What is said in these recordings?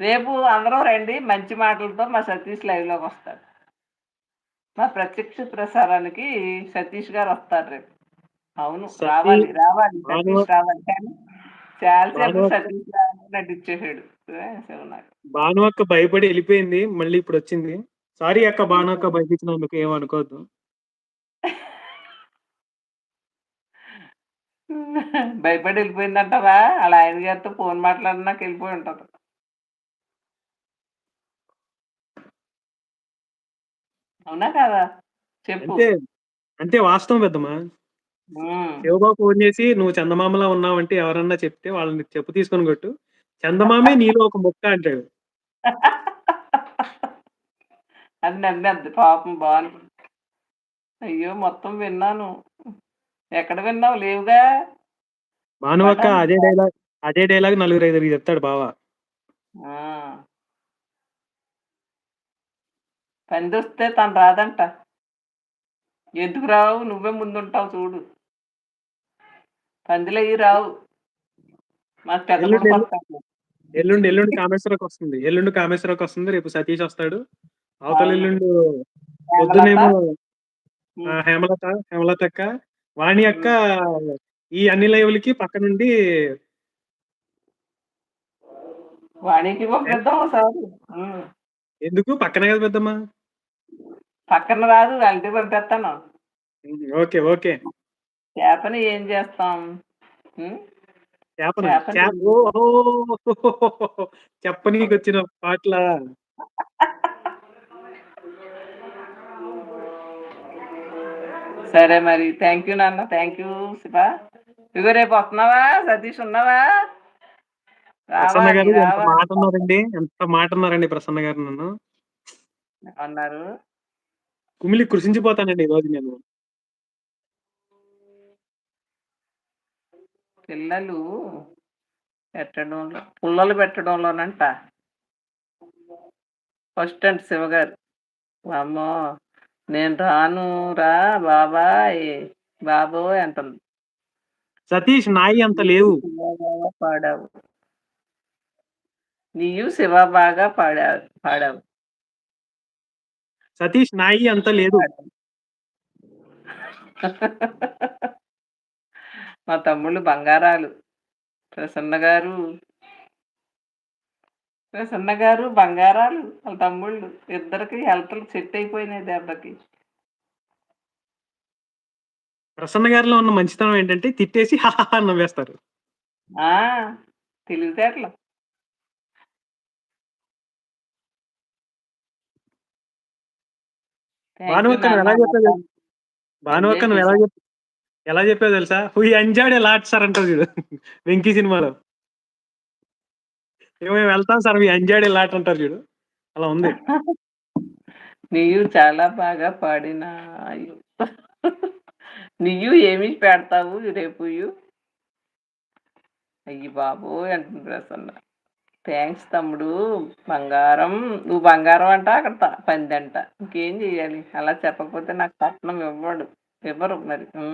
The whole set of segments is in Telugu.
రేపు అందరూ రండి మంచి మాటలతో మా సతీష్ లైవ్‌లోకి వస్తాడు. మా ప్రత్యక్ష ప్రసారానికి సతీష్ గారు వస్తారు రేపు. అవును. రావాలి. రావాలి. సతీష్ రావాలి. కానీ చాలా సేపు భానువక్క సతీష్ రానని నటించేసాడు. భాను అక్క భయపడి ఎళ్ళిపోయింది. మళ్ళీ ఇప్పుడొచ్చింది. సారీ అక్క భాను అక్క భయపించినందుకు ఏమనుకోవద్దు. భయపడి ఎళ్ళిపోయిందంటావా? ఆళ్ళ ఆయన గారితో ఫోన్ మాట్లాడినాక ఎళ్ళిపోయి ఉంటది. అవునా కాదా? చెప్పు. అంతే. అంతే వాస్తవం పెద్దమ్మా. శివబాబు ఫోన్ చేసి "నువ్వు చందమామలా ఉన్నావంటే" ఎవరన్నా చెప్తే వాళ్ళని చెప్పు తీసుకొని కొట్టు. చందమామే నీలో ఒక ముక్క అంటాడు. నమ్మేద్ది పాపం భాను. అయ్యో! మొత్తం విన్నాను. ఎక్కడ విన్నావు? లేవుగా? భాను అక్క పడ్డాను. అదే డైలాగ్ అదే డైలాగ్ నలుగురు ఐదుగురికి చెప్తాడు బావ. ఆ! పందొస్తే తను రాదంట. ఎందుకు రావు? నువ్వే ముందుంటావు చూడు. పందిలయ్యి రావు. మాకు పెద్ద ఎల్లుండి. ఎల్లుండి ఎల్లుండి కామేశ్వరకొస్తుంది. ఎల్లుండి కామేశ్వరకొస్తుంది. రేపు సతీష్ వస్తాడు. అవతల. ఎల్లుండి. పొద్దునేమో హేమలత, హేమలత అక్క, వాణి అక్క. ఈ అన్ని లైవ్‌లకి పక్క నుండి వాణికి. ఎందుకు? పక్కనే కదా పెద్దమ్మ. పక్కన రాదు. వాళ్ళింటికి పంపిస్తాను. ఓకే. ఓకే. చేపని ఏం చేస్తాం? హ్మ్. చేపనా? చేపని చేప ఏం చేస్తాం? ఓహో! చెప్పనీకొచ్చిన పాటలా? సరే మరి. థాంక్ యూ నాన్న. Thank you Shiva. ఇగో రేపు వస్తున్నావా? సతీష్ ఉన్నావా? ప్రసన్న. గారు ఎంత. మాట అన్నారండి. ఎంత మాట అన్నారండి ప్రసన్న గారు నన్ను. అన్నారు. కుమిలి కృషించిపోతానండి ఈరోజు నేను. పిల్లలు పెట్టడంలో పుల్లలు పెట్టడంలోనంట. ఫస్ట్ అంట శివగారు. వామ్మో! నేను రాను రా బాబాయ్, బాబోయ్ అంటుంది. సతీష్ నాయి అంత లేవు. పాడావు. నీయు శివ బాగా పాడావు పాడావు. సతీష్ నాయి అంత లేదు. మా తమ్ముళ్ళు బంగారాలు. ప్రసన్న గారు ప్రసన్న గారు బంగారాలు. వాళ్ళ తమ్ముళ్ళు. ఇద్దరికి హెల్త్‌లు సెట్ అయిపోయినాయి దెబ్బకి. ప్రసన్న గారిలో ఉన్న మంచితనం ఏంటంటే తిట్టేసి అని నవ్వేస్తారు. తెలివితేటలు. థాంక్ భాను యూ అక్క నువ్వు. ఎలా నువ్వు ఎలా చెప్పావో తెలుసా? వి ఎంజాయ్డ్ లాట్ సార్ అంటావు చూడు 'వెంకీ' సినిమాలో. ఏమో వెళ్తాం sir we enjoyed a lot అంటారు చూడు. అలా ఉంది. నీయు చాలా బాగా పాడినాయు. నీయు ఏమి పెడతావు రేపుయు? అయ్య బాబోయ్! అంటుంది ప్రసన్న. థ్యాంక్స్ తమ్ముడు. బంగారం. నువ్వు బంగారం అంట అక్కడ పంది అంట ఇంకేం చేయాలి? అలా చెప్పకపోతే నాకు కట్నం ఇవ్వడు. ఇవ్వరు మరి. ఆ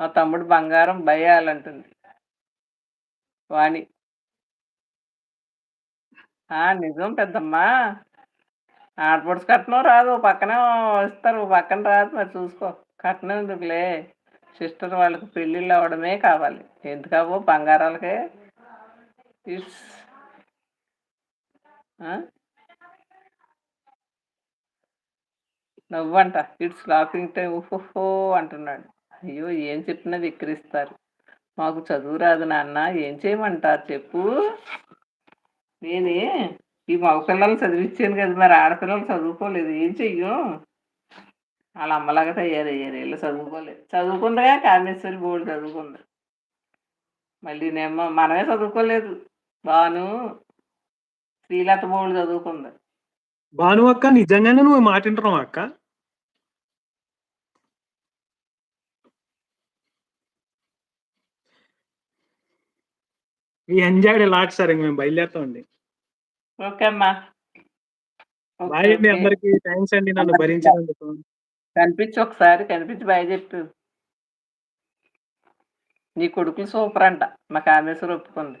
మా తమ్ముడు బంగారం భయాలంటుంది వాణి. ఆ! నిజం పెద్దమ్మా. ఆడపడుచు కట్నం రాదు. పక్కనే పక్కన ఇస్తారు. పక్కన రాదు మరి చూసుకో. కట్నం ఎందుకులే. సిస్టర్ వాళ్ళకి పెళ్ళిళ్ళు అవ్వడమే కావాలి. ఎందుకవో బంగారాలకే? ఇట్స్ నవ్వంట. ఇట్స్ లాఫింగ్ టైం ఓహోహో! అంటున్నాడు. అయ్యో! ఏం చెప్పినా వెక్కిరిస్తారు. మాకు చదువు రాదు నాన్న. ఏం చేయమంటారు చెప్పు? నేనే ఈ మగ చదివించాను కదా! మరి ఆడపిల్లలు చదువుకోలేదు. ఏం చెయ్యం? వాళ్ళ అమ్మలాగా తయారయ్యారు. ఈళ్ళు చదువుకోలేదు. చదువుకుందిగా కామేశ్వరి బోర్డు చదువుకుంది. మళ్ళీనేమో మనమే చదువుకోలేదు. బాను శ్రీలత బోలెడు చదువుకుంది. భాను అక్క నిజంగానే నువ్వు మాట వింటున్నావా అక్క? వి ఎంజాయ్డ్ లాట్ సార్ ఇంక మేము బయలుదేరుతామండి. ఓకే అమ్మా. బాయ్ అండి. అందరికి. థాంక్స్ అండి నన్ను. భరించినందుకు. కనిపించు ఒకసారి. కనిపించి బాయ్ చెప్పు. నీ కొడుకులు సూపర్ అంట. మా కామేశ్వరి ఒప్పుకుంది.